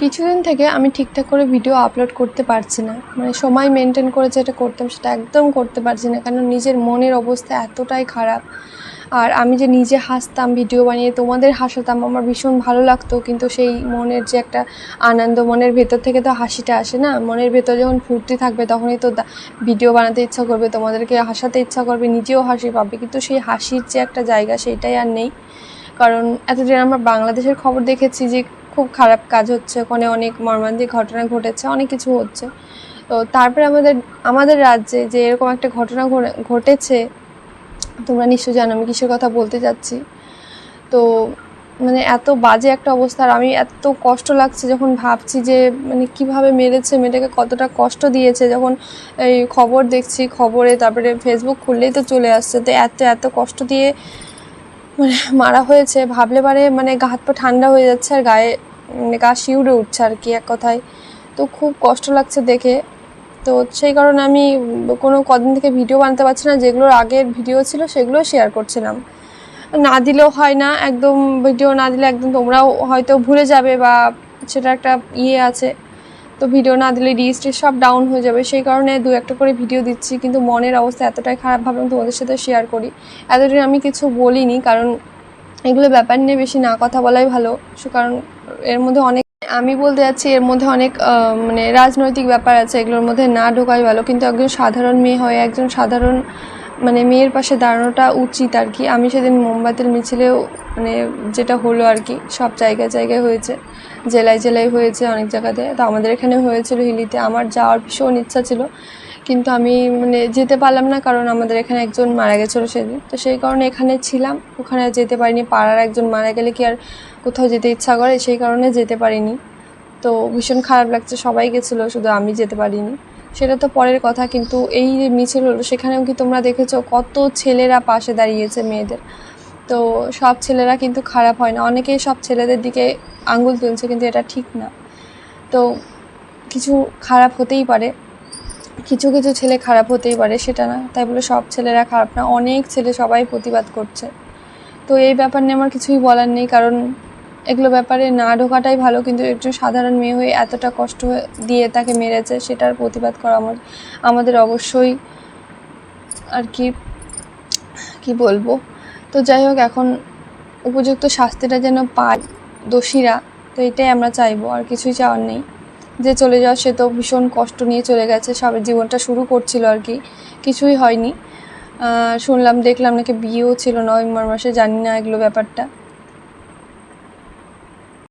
কিছুদিন থেকে আমি ঠিকঠাক করে ভিডিও আপলোড করতে পারছি না। মানে সময় মেনটেন করে যেটা করতাম সেটা একদম করতে পারছি না কারণ নিজের মনের অবস্থা এতটাই খারাপ। আর আমি যে নিজে হাসতাম ভিডিও বানিয়ে তোমাদের হাসাতাম, আমার ভীষণ ভালো লাগতো, কিন্তু সেই মনের যে একটা আনন্দ, মনের ভেতর থেকে তো হাসিটা আসে না। মনের ভেতর যখন ফুর্তি থাকবে, তখনই তো ভিডিও বানাতে ইচ্ছা করবে, তোমাদেরকে হাসাতে ইচ্ছা করবে, নিজেও হাসি পাবে। কিন্তু সেই হাসির যে একটা জায়গা সেইটাই আর নেই। কারণ এতদিন আমরা বাংলাদেশের খবর দেখেছি যে খুব খারাপ কাজ হচ্ছে, ওখানে অনেক মর্মান্তিক ঘটনা ঘটেছে, অনেক কিছু হচ্ছে। তো তারপরে আমাদের আমাদের রাজ্যে যে এরকম একটা ঘটনা ঘটে- ঘটেছে, তোমরা নিশ্চয় জানো, আমি কিসের কথা বলতে যাচ্ছি। তো মানে এত বাজে একটা অবস্থা, আর আমি এত কষ্ট লাগছে যখন ভাবছি যে মানে কীভাবে মেরেছে, মেয়েটাকে কতটা কষ্ট দিয়েছে, যখন এই খবর দেখছি, খবরে তারপরে ফেসবুক খুললেই তো চলে আসছে। তো এত এত কষ্ট দিয়ে মানে মারা হয়েছে, ভাবলে পারে মানে গা হাত পা ঠান্ডা হয়ে যাচ্ছে আর গায়ে মানে গা শিউরে উঠছে আর কি এক কথায়। তো খুব কষ্ট লাগছে দেখে। তো সেই কারণে আমি কোনো কদিন থেকে ভিডিও বানাতে পারছি না, যেগুলোর আগের ভিডিও ছিল সেগুলো শেয়ার করছিলাম। না দিলেও হয় না, একদম ভিডিও না দিলে একদম তোমরাও হয়তো ভুলে যাবে বা সেটা একটা ইয়ে আছে। তো ভিডিও না দিলে রিস্ট্রি সব ডাউন হয়ে যাবে। সেই কারণে দু একটা করে ভিডিও দিচ্ছি, কিন্তু মনের অবস্থা এতটাই খারাপ ভাবলাম তোমাদের সাথে শেয়ার করি। এতদিন আমি কিছু বলিনি, কারণ এগুলো ব্যাপার নিয়ে বেশি না কথা বলাই ভালো। কারণ এর মধ্যে অনেক আমি বলতে যাচ্ছি, এর মধ্যে অনেক মানে রাজনৈতিক ব্যাপার আছে, এগুলোর মধ্যে না ঢোকাই ভালো। কিন্তু একজন সাধারণ মেয়ে হয়ে, একজন সাধারণ মানে মেয়ের পাশে দাঁড়ানোটা উচিত আর কি। আমি সেদিন মোমবাতির মিছিলেও মানে যেটা হলো আর কি, সব জায়গায় জায়গায় হয়েছে। জেলায় জেলায় হয়েছে অনেক জায়গাতে। তো আমাদের এখানে হয়েছিল হিলিতে। আমার যাওয়ার ভীষণ ইচ্ছা ছিল। কিন্তু আমি মানে যেতে পারলাম না কারণ আমাদের এখানে একজন মারা গেছিল সেদিন। তো সেই কারণে এখানে ছিলাম। ওখানে যেতে পারিনি। পাড়ার একজন মারা গেলে কি আর কোথাও যেতে ইচ্ছা করে? সেই কারণে যেতে পারিনি। তো ভীষণ খারাপ লাগছে। সবাই গেছিল। শুধু আমি যেতে পারিনি। সেটা তো পরের কথা, কিন্তু এই যে মিছিল হলো, সেখানেও কি তোমরা দেখেছ কত ছেলেরা পাশে দাঁড়িয়েছে মেয়েদের? তো সব ছেলেরা কিন্তু খারাপ হয় না। অনেকেই সব ছেলেদের দিকে আঙ্গুল তুলছে, কিন্তু এটা ঠিক না। তো কিছু খারাপ হতেই পারে। কিছু কিছু ছেলে খারাপ হতেই পারে, সেটা না। তাই বলে সব ছেলেরা খারাপ না। অনেক ছেলে সবাই প্রতিবাদ করছে। তো এই ব্যাপার নিয়ে আমার কিছুই বলার নেই, কারণ এগুলো ব্যাপারে না ঢোকাটাই ভালো, কিন্তু একজন সাধারণ মেয়ে হয়ে এতটা কষ্ট দিয়ে তাকে মেরেছে সেটার প্রতিবাদ করা আমার, আমাদের অবশ্যই আর কি কি বলব? তো যাই হোক, এখন উপযুক্ত শাস্তিটা যেন পায় দোষীরা, তো এটাই আমরা চাইব, আর কিছুই চাওয়ার নেই। যে চলে যাওয়া, সে তো ভীষণ কষ্ট নিয়ে চলে গেছে সবের জীবনটা শুরু করছিল আর কি, কিছুই হয়নি। শুনলাম, দেখলাম নাকি বিয়েও ছিল নভেম্বর মাসে, জানি না এগুলো ব্যাপারটা।